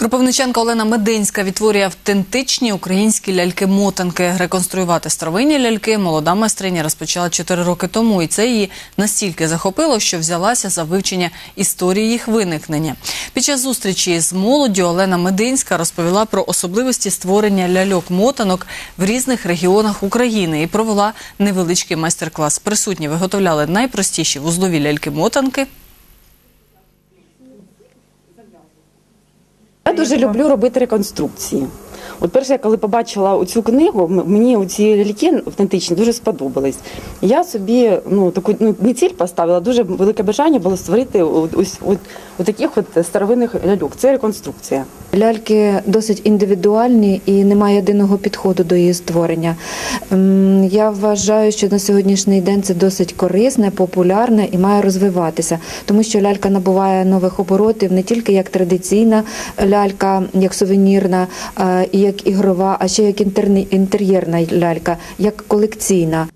Кропивниченка Олена Мединська відтворює автентичні українські ляльки-мотанки. Реконструювати старовинні ляльки молода майстриня розпочала 4 роки тому, і це її настільки захопило, що взялася за вивчення історії їх виникнення. Під час зустрічі з молоддю Олена Мединська розповіла про особливості створення ляльок-мотанок в різних регіонах України і провела невеличкий майстер-клас. Присутні виготовляли найпростіші вузлові ляльки-мотанки. Я дуже люблю робити реконструкції. От перше, я коли побачила цю книгу, мені ці ляльки автентичні дуже сподобались. Я собі ну таку ну не ціль поставила, дуже велике бажання було створити ось от таких от старовинних ляльок. Це реконструкція. Ляльки досить індивідуальні і немає єдиного підходу до її створення. Ем, Я вважаю, що на сьогоднішній день це досить корисне, популярне і має розвиватися, тому що лялька набуває нових оборотів не тільки як традиційна лялька, як сувенірна е, як ігрова, а ще як інтер'єрна лялька, як колекційна.